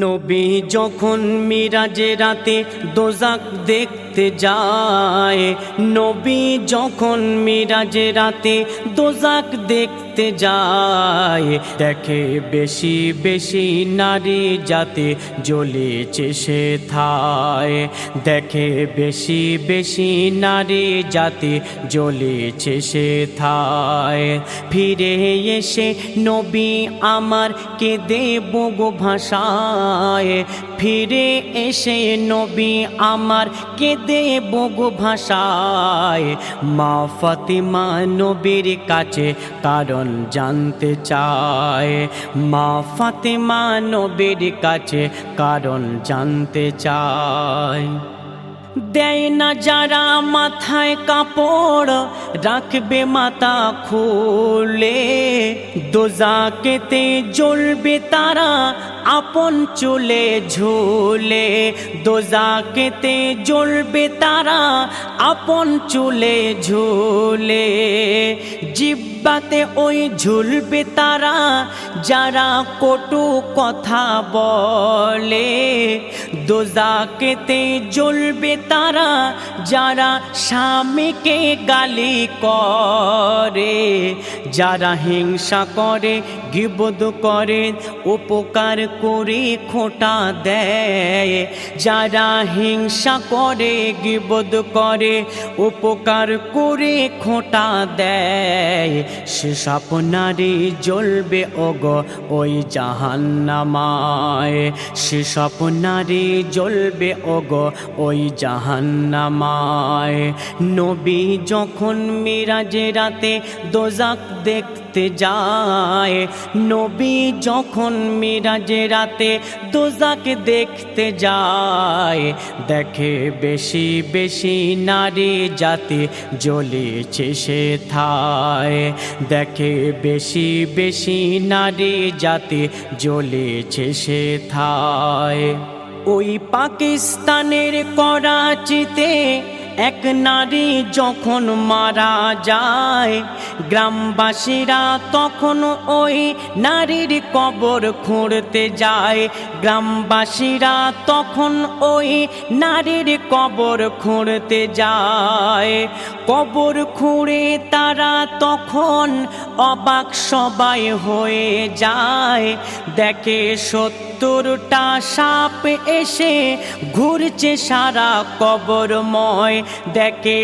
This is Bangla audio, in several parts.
নবী যখন মিরাজে রাতে দোজাক দেখতে যায়। নবী যখন মিরাজে রাতে দোজাক দেখতে যায়, দেখে বেশি বেশি নারী যাতে জ্বলেছে সে থায়। দেখে বেশি বেশি নারী যাতে জ্বলেছে সে থায়। ফিরে এসে নবী আমার কেঁদে বগো ভাষায় ফিরে এসে নবী আমার কেঁদে বগো ভাষায়। মা ফাতিমা নবীর কাছে কারণ জানতে চায়। মা ফাতিমা নবীর কাছে কারণ জানতে চায়। দেয় না যারা মাথায় কাপড়, রাখবে মাথা খুলে। দোজাকেতে জ্বলবে তারা, আপন চুলে ঝুলে। দোজাকেতে জ্বলবে তারা, আপন চুলে ঝুলে। জিব্বাতে ওই ঝুলবে তারা, যারা কটু কথা বলে। দোজাকেতে জ্বলবে তারা, যারা স্বামীকে গালি করে। যারা হিংসা করে, গিবদ করে, উপকার করে, খোটা দেয়। যারা হিংসা করে, গিবদ করে, উপকার করে, খোটা দেয়। সে স্বপ্নারে জ্বলবে, ওগো ওই জাহান্নামায়। সে স্বপ্নারে জ্বলবে, ওগ ওই জাহান্নামায়। নবী যখন মিরাজে রাতে দোজাক দেখতে যায়। নবী যখন মিরাজে রাতে দোজাক দেখতে যায়, দেখে বেশি বেশি নারী জাতি জ্বলেছে সে থায় দেখে বেশি বেশি নারী জাতি জ্বলেছে সে থায় ওই পাকিস্তানের করাচিতে এক নারী যখন মারা যায়, গ্রামবাসীরা তখন ওই নারীর কবর খুঁড়তে যায়। গ্রামবাসীরা তখন ওই নারীর কবর খুঁড়তে যায়। কবর খুঁড়ে তারা তখন অবাক সবাই হয়ে যায়। দেখে সত্তরটা সাপ এসে ঘুরছে সারা কবরময়। দেখে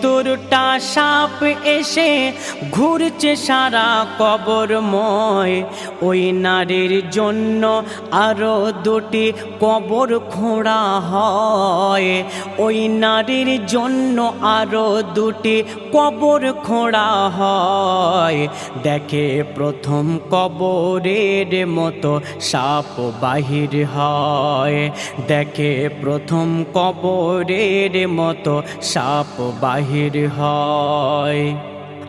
সত্তরটা সাপ এসে ঘুরছে সারা কবরময়। ওই নারীর জন্য আরও দুটি কবর খোঁড়া হয়। ওই নারীর জন্য আরও দুটি কবর খোঁড়া হয়। দেখে প্রথম কবরের মতো সাপ বাহির হয়। দেখে প্রথম কবরের মতো সাপ বাহির হয়।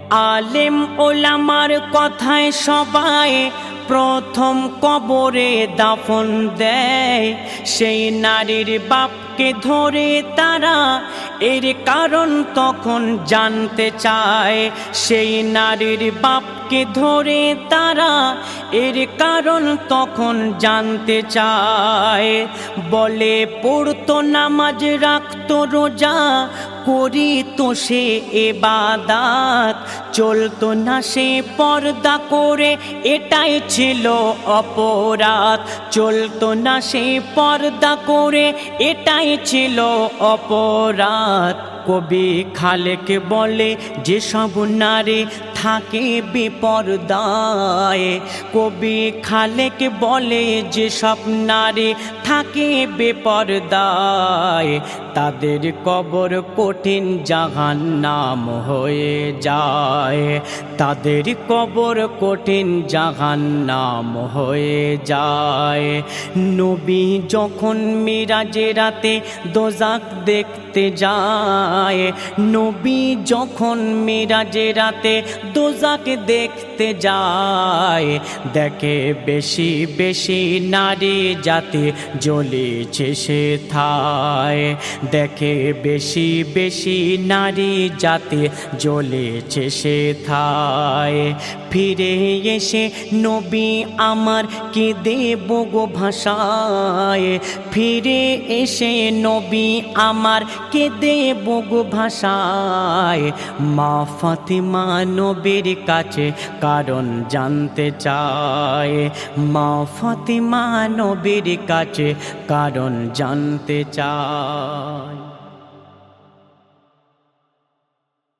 আলেম ওলামার কথায় সবাই প্রথম কবরে দাফন দেয়। সেই নারীর বাপকে ধরে তারা এর কারণ তখন জানতে চায়। সেই নারীর বাপকে ধরে তারা এর কারণ তখন জানতে চায়। বলে পড়তো নামাজ, রাখতো রোজা করি তো সে এবাদাত। চলতো না সে পর্দা করে, এটাই ছিল অপরাধ। চলতো না সে পর্দা করে, এটাই ছিল অপরাধ। কবি খালেকে বলে, যেসব নারী থাকে বিপর্দায়। কবি খালেকে বলে, যেসব নারী থাকে বেপরদায় তাদের কবর কঠিন জাহান নাম হয়ে যায়। তাদের কবর কঠিন জাহান নাম হয়ে যায়। নবী যখন মিরাজে রাতে দোজাক দেখতে যায়, নবী যখন মিরাজে রাতে দোজাক দেখতে যায়, দেখে বেশি বেশি নারী জাতি জ্বলেছে সে থায়। দেখে বেশি বেশি নারী জাতি জ্বলেছে সে থায় ফিরে এসে নবী আমার কে দেব গো ভাষায়? ফিরে এসে নবী আমার কে দেব গো ভাষায়? মা ফাতিমা নবীর কাছে কারণ জানতে চায়। মা ফাতিমা নবীর কাছে কারণ জানতে চায়। time.